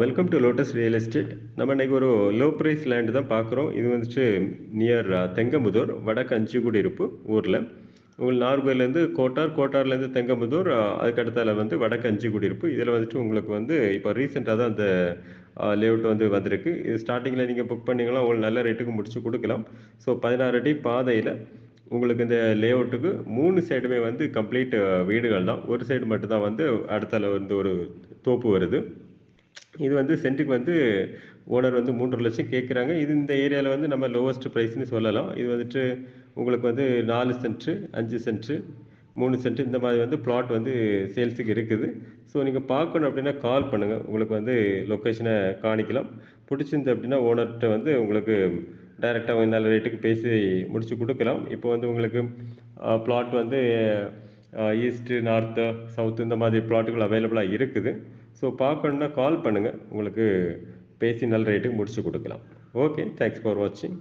Welcome to Lotus real estate நம்ம இன்னைக்கு ஒரு லோ ப்ரைஸ் லேண்டு தான் பார்க்குறோம். இது வந்துட்டு நியர் தெங்கமுதூர் வடக்கு அஞ்சுக்குடி இருப்பு ஊரில். உங்களுக்கு நார்கோயிலேருந்து கோட்டார் கோட்டார்லேருந்து தெங்கமுதூர் அதுக்கு அடுத்தால வந்து வடக்கு அஞ்சுக்குடி இருப்பு. இதில் வந்துட்டு உங்களுக்கு வந்து இப்போ ரீசெண்டாக தான் அந்த லேஅவுட் வந்து வந்திருக்கு. இது ஸ்டார்டிங்கில் நீங்கள் புக் பண்ணிங்கன்னா உங்களுக்கு நல்ல ரேட்டுக்கு முடிச்சு கொடுக்கலாம். ஸோ பதினாறு அடி பாதையில் உங்களுக்கு இந்த லேஅவுட்டுக்கு மூணு சைடுமே வந்து கம்ப்ளீட் வீடுகள் தான். ஒரு சைடு மட்டும்தான் வந்து அடுத்தால வந்து ஒரு தோப்பு வருது. இது வந்து சென்ட்டுக்கு வந்து ஓனர் வந்து மூன்று லட்சம் கேட்குறாங்க. இது இந்த ஏரியாவில் வந்து நம்ம லோவஸ்ட் ப்ரைஸ்னு சொல்லலாம். இது வந்துட்டு உங்களுக்கு வந்து நாலு சென்ட்டு அஞ்சு சென்ட்டு மூணு சென்ட் இந்த மாதிரி வந்து பிளாட் வந்து சேல்ஸுக்கு இருக்குது. ஸோ நீங்கள் பார்க்கணும் அப்படின்னா கால் பண்ணுங்கள் உங்களுக்கு வந்து லொக்கேஷனை காணிக்கலாம். பிடிச்சிருந்து அப்படின்னா ஓனர்கிட்ட வந்து உங்களுக்கு டைரெக்டாக நல்ல ரேட்டுக்கு பேசி முடிச்சு கொடுக்கலாம். இப்போ வந்து உங்களுக்கு பிளாட் வந்து ஈஸ்ட்டு நார்த்து சவுத்து இந்த மாதிரி பிளாட்டுகள் அவைலபிளாக இருக்குது. ஸோ பார்க்கணுன்னா கால் பண்ணுங்கள் உங்களுக்கு பேசி நல்ல ரேட்டுக்கு முடிச்சு கொடுக்கலாம். ஓகே தேங்க்ஸ் ஃபார் வாட்சிங்